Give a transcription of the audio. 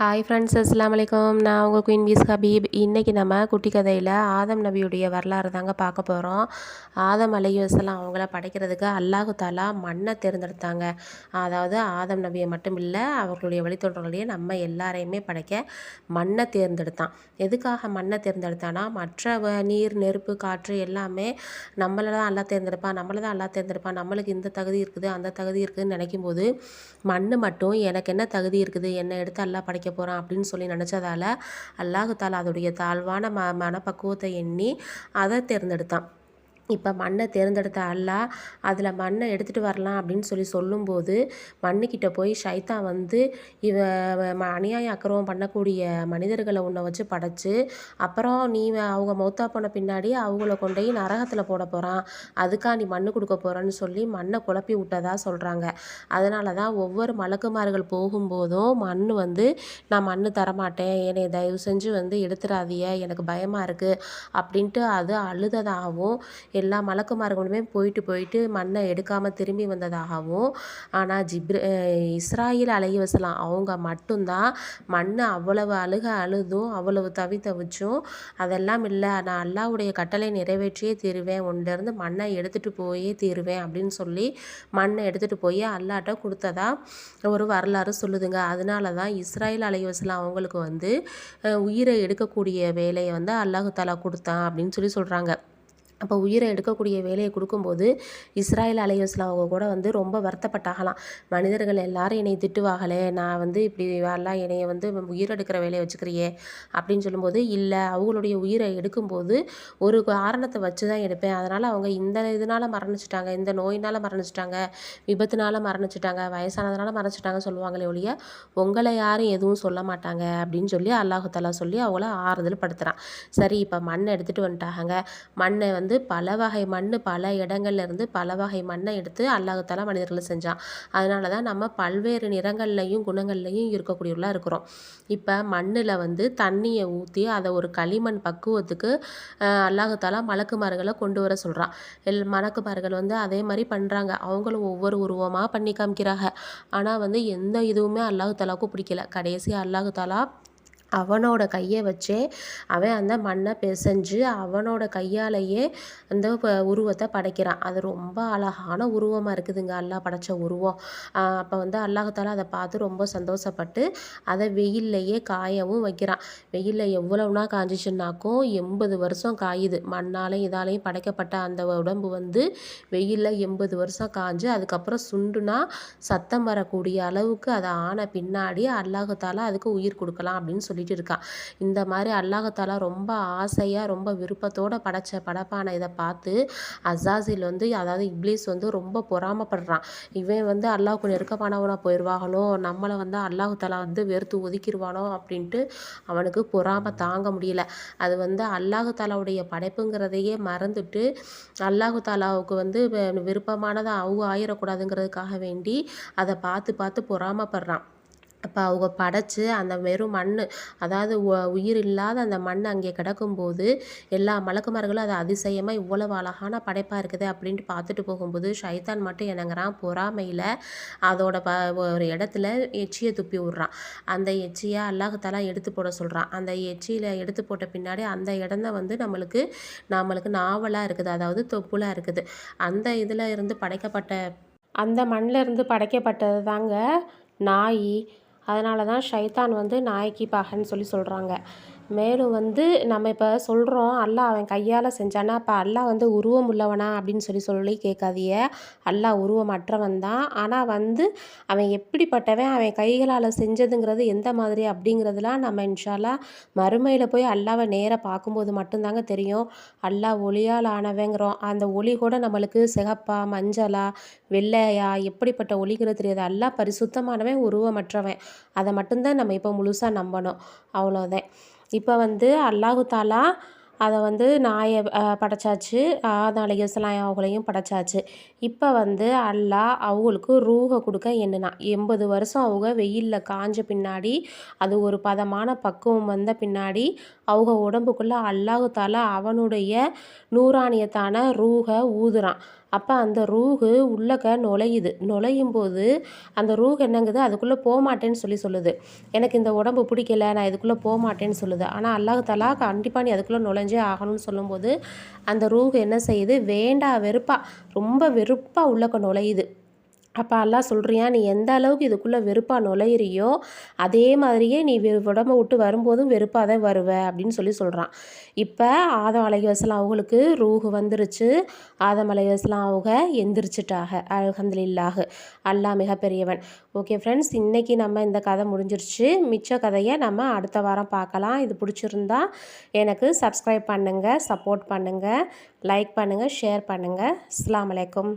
Hi friends அஸ்லாம் வலைக்கம் நான் உங்கள் குயின் வீஸ் ஹபீப் இன்றைக்கி நம்ம குட்டி கதையில் ஆதம் நபியுடைய வரலாறு தாங்க பார்க்க போகிறோம் ஆதம் அலையுசலாம் அவங்கள படைக்கிறதுக்கு அல்லாஹு தாலா மண்ணை தேர்ந்தெடுத்தாங்க. அதாவது ஆதம் நபியை மட்டும் இல்லை அவர்களுடைய வழித்தோன்றர்களையே நம்ம எல்லாரையுமே படைக்க மண்ணை தேர்ந்தெடுத்தான். எதுக்காக மண்ணை தேர்ந்தெடுத்தானா மற்ற நீர் நெருப்பு காற்று எல்லாமே நம்மளை தான் அல்லா தேர்ந்தெடுப்பான் நம்மளை தான் அல்லா தேர்ந்தெடுப்பான். நம்மளுக்கு இந்த தகுதி இருக்குது அந்த தகுதி இருக்குதுன்னு நினைக்கும் போது மண் மட்டும் எனக்கு என்ன தகுதி இருக்குது என்னை எடுத்து அல்லா படைக்க போகிறான் அப்படின்னு சொல்லி நினச்சதால அல்லாஹு தாலா அதோடைய தாழ்வான ம மனப்பக்குவத்தை எண்ணி அதை தேர்ந்தெடுத்தான். இப்போ மண்ணை தேர்ந்தெடுத்த அல்லா அதில் மண்ணை எடுத்துகிட்டு வரலாம் அப்படின்னு சொல்லி சொல்லும்போது மண்ணுக்கிட்ட போய் ஷைத்தா வந்து இவ அநியாய அக்கிரமம் பண்ணக்கூடிய மனிதர்களை உன்னை வச்சு படைச்சு அப்புறம் நீ அவங்க மௌத்தா போன பின்னாடி அவங்கள கொண்டு போய் நரகத்தில் போட போகிறான் அதுக்காக நீ மண்ணு கொடுக்க போகிறன்னு சொல்லி மண்ணை குழப்பி விட்டதா சொல்கிறாங்க அதனால தான் ஒவ்வொரு மலக்குமார்கள் போகும்போதும் மண் வந்து நான் மண் தரமாட்டேன். என்னை தயவு செஞ்சு வந்து எடுத்துடாதீய எனக்கு பயமாக இருக்குது அப்படின்ட்டு அது அழுததாகவும் எல்லா மலக்குமார்களுமே போயிட்டு போயிட்டு மண்ணை எடுக்காமல் திரும்பி வந்ததாகவும் ஆனால் ஜிப்ர இஸ்ராயில் அழகி வசலாம் அவங்க மட்டும்தான் மண்ணை அவ்வளவு அழுக அழுதும் அவ்வளவு தவி தவிச்சும் அதெல்லாம் இல்லை. நான் அல்லாவுடைய கட்டளை நிறைவேற்றியே தீருவேன். ஒன்றிருந்து மண்ணை எடுத்துகிட்டு போயே தீருவேன் அப்படின்னு சொல்லி மண்ணை எடுத்துகிட்டு போய் அல்லாட்ட கொடுத்ததா ஒரு வரலாறு சொல்லுதுங்க. அதனால தான் இஸ்ராயில் அலைஹி வசலாம் அவங்களுக்கு வந்து உயிரை எடுக்கக்கூடிய வேலையை வந்து அல்லாஹு தாலா கொடுத்தான் அப்படின்னு சொல்லி சொல்கிறாங்க அப்போ உயிரை எடுக்கக்கூடிய வேலையை கொடுக்கும்போது இஸ்ராயல் அலைவாஸ்லாம் அவங்க கூட வந்து ரொம்ப வருத்தப்பட்டாகலாம் மனிதர்கள் எல்லாரும் என்னை திட்டுவாகலே நான் வந்து இப்படி எல்லாம் என்னைய வந்து உயிர் எடுக்கிற வேலையை வச்சுக்கிறியே அப்படின்னு சொல்லும்போது இல்லை அவங்களுடைய உயிரை எடுக்கும்போது ஒரு காரணத்தை வச்சு தான் எடுப்பேன். அதனால் அவங்க இந்த இதனால் மரணிச்சிட்டாங்க இந்த நோயினால் மரணிச்சிட்டாங்க விபத்துனால் மரணிச்சிட்டாங்க வயசானதுனால மரணிச்சிட்டாங்க சொல்லுவாங்களே ஒழிய உங்களை யாரும் எதுவும் சொல்ல மாட்டாங்க அப்படின்னு சொல்லி அல்லாஹாலா சொல்லி அவங்கள ஆறுதல் படுத்துகிறான் சரி இப்போ மண்ணை எடுத்துகிட்டு வந்துட்டாங்க. மண்ணை வந்து வந்து பல வகை மண் பல இடங்கள்லேருந்து பல வகை மண்ணை எடுத்து அல்லாஹால மனிதர்களை செஞ்சான். அதனால தான் நம்ம பல்வேறு நிறங்கள்லையும் குணங்கள்லையும் இருக்கக்கூடியவர்களாக இருக்கிறோம். இப்போ மண்ணில் வந்து தண்ணியை ஊற்றி அதை ஒரு களிமண் பக்குவத்துக்கு அல்லாஹால மலக்குமார்களை கொண்டு வர சொல்கிறான் எல் மணக்குமார்கள் வந்து அதே மாதிரி பண்ணுறாங்க அவங்களும் ஒவ்வொரு உருவமாக பண்ணி காமிக்கிறாங்க. ஆனால் வந்து எந்த இதுவுமே அல்லாஹு தாலாவுக்கும் பிடிக்கல. கடைசி அல்லாஹு தாலா அவனோட கையை வச்சே அவன் அந்த மண்ணை பிசைஞ்சு அவனோட கையாலேயே அந்த உருவத்தை படைக்கிறான். அது ரொம்ப அழகான உருவமாக இருக்குதுங்க. அல்லாஹ் படைச்ச உருவம். அப்போ வந்து அல்லாஹால அதை பார்த்து ரொம்ப சந்தோஷப்பட்டு அதை வெயில்லையே காயவும் வைக்கிறான். வெயிலில் எவ்வளவுனா காஞ்சிச்சுன்னாக்கும் எண்பது வருஷம் காயுது. மண்ணாலையும் இதாலையும் படைக்கப்பட்ட அந்த உடம்பு வந்து வெயிலில் எண்பது வருஷம் காஞ்சு அதுக்கப்புறம் சுண்டுனா சத்தம் வரக்கூடிய அளவுக்கு அதை ஆன பின்னாடி அல்லாஹால அதுக்கு உயிர் கொடுக்கலாம் அப்படின்னு சொல்லி சொல்லிட்டு இருக்கான் இந்த மாதிரி அல்லாஹாலா ரொம்ப ஆசையாக ரொம்ப விருப்பத்தோடு படைச்ச படைப்பான இதை பார்த்து அசாசில் வந்து அதாவது இப்ளீஸ் வந்து ரொம்ப பொறாமப்படுறான். இவன் வந்து அல்லாஹுக்கு நெருக்கமானவனாக போயிடுவாங்களோ நம்மளை வந்து அல்லாஹாலா வந்து வெறுத்து ஒதுக்கிடுவானோ அப்படின்ட்டு அவனுக்கு பொறாம தாங்க முடியல. அது வந்து அல்லாஹு தாலாவுடைய படைப்புங்கிறதையே மறந்துட்டு அல்லாஹாலாவுக்கு வந்து விருப்பமானதை அவங்க ஆயிடக்கூடாதுங்கிறதுக்காக வேண்டி அதை பார்த்து பார்த்து பொறாமப்படுறான். அப்போ அவங்க படைச்சு அந்த வெறும் மண் அதாவது உயிர் இல்லாத அந்த மண் அங்கே கிடக்கும்போது எல்லா மலக்குமார்களும் அது அதிசயமாக இவ்வளவு அழகான படைப்பாக இருக்குது அப்படின்ட்டு பார்த்துட்டு போகும்போது ஷைத்தான் மட்டும் என்னங்கிறான் பொறாமையில் அதோட ப ஒரு இடத்துல எச்சியை துப்பி விட்றான். அந்த எச்சியை அல்லாஹாலா எடுத்து போட சொல்கிறான் அந்த எச்சியில் எடுத்து போட்ட பின்னாடி அந்த இடம் தான் வந்து நம்மளுக்கு நம்மளுக்கு நாவலாக இருக்குது. அதாவது தொப்புலாக இருக்குது. அந்த இதில் இருந்து படைக்கப்பட்ட அந்த மண்ணில் இருந்து படைக்கப்பட்டது தாங்க நாய். அதனால தான் ஷைத்தான் வந்து நாய்க்கு பகன்னு சொல்லி சொல்கிறாங்க மேலும் வந்து நம்ம இப்போ சொல்கிறோம் அல்லா அவன் கையால் செஞ்சானா அப்போ அல்லா வந்து உருவம் உள்ளவனா அப்படின்னு சொல்லி சொல்லி கேட்காதிய அல்லா உருவமற்றவன் தான். ஆனால் வந்து அவன் எப்படிப்பட்டவன் அவன் கைகளால் செஞ்சதுங்கிறது எந்த மாதிரி அப்படிங்கிறதுலாம் நம்ம இன்ஷாலா மறுமையில் போய் அல்லாவை நேராக பார்க்கும்போது மட்டும்தாங்க தெரியும். அல்லா ஒளியால் ஆனவங்கிறோம். அந்த ஒளி கூட நம்மளுக்கு சிகப்பா மஞ்சளா வெள்ளையா எப்படிப்பட்ட ஒளிங்கிறது தெரியாது. அல்லா பரிசுத்தமானவன் உருவமற்றவன். அதை மட்டும்தான் நம்ம இப்போ முழுசாக நம்பணும். அவ்வளோதான் இப்போ வந்து அல்லாஹு தாலா அதை வந்து நாயை படைச்சாச்சு. ஆதம் அலைஹிஸ்ஸலாம் அவங்களையும் படைச்சாச்சு. இப்போ வந்து அல்லாஹ் அவங்களுக்கு ரூகை கொடுக்க என்னன்னா எண்பது வருஷம் அவங்க வெயிலில் காஞ்ச பின்னாடி அது ஒரு பதமான பக்குவம் வந்த பின்னாடி அவங்க உடம்புக்குள்ளே அல்லாஹு தாலா அவனுடைய நூறாணியத்தான ரூகை ஊதுறான். அப்போ அந்த ரூஹு உள்ளக்க நுழையுது. நுழையும் போது அந்த ரூஹ் என்னங்குது? அதுக்குள்ளே போக மாட்டேன்னு சொல்லி சொல்லுது. எனக்கு இந்த உடம்பு பிடிக்கல நான் இதுக்குள்ளே போக மாட்டேன்னு சொல்லுது. ஆனால் அல்லாஹ் தலா கண்டிப்பாக நீ அதுக்குள்ளே நுழைஞ்சே ஆகணும்னு சொல்லும்போது அந்த ரூஹ் என்ன செய்யுது? வேண்டா வெறுப்பாக ரொம்ப வெறுப்பாக உள்ளக்க நுழையுது. அப்போ அல்லா சொல்கிறியா நீ எந்த அளவுக்கு இதுக்குள்ளே வெறுப்பாக நுழையிறியோ அதே மாதிரியே நீ வெ உடம்ப விட்டு வரும்போதும் வெறுப்பாக தான் வருவ அப்படின்னு சொல்லி சொல்கிறான் இப்போ ஆதம் அலைவாஸ்லாம் அவங்களுக்கு ரூஹு வந்துருச்சு. ஆதம் அலைவாஸ்லாம் அவங்க எந்திரிச்சிட்டாக அல்ஹம்துலில்லாஹ். அல்லா மிகப்பெரியவன். ஓகே ஃப்ரெண்ட்ஸ் இன்றைக்கி நம்ம இந்த கதை முடிஞ்சிருச்சு. மிச்ச கதையை நம்ம அடுத்த வாரம் பார்க்கலாம். இது பிடிச்சிருந்தா எனக்கு சப்ஸ்கிரைப் பண்ணுங்கள் சப்போர்ட் பண்ணுங்கள் லைக் பண்ணுங்கள் ஷேர் பண்ணுங்கள் அஸ்ஸலாமு அலைக்கும்.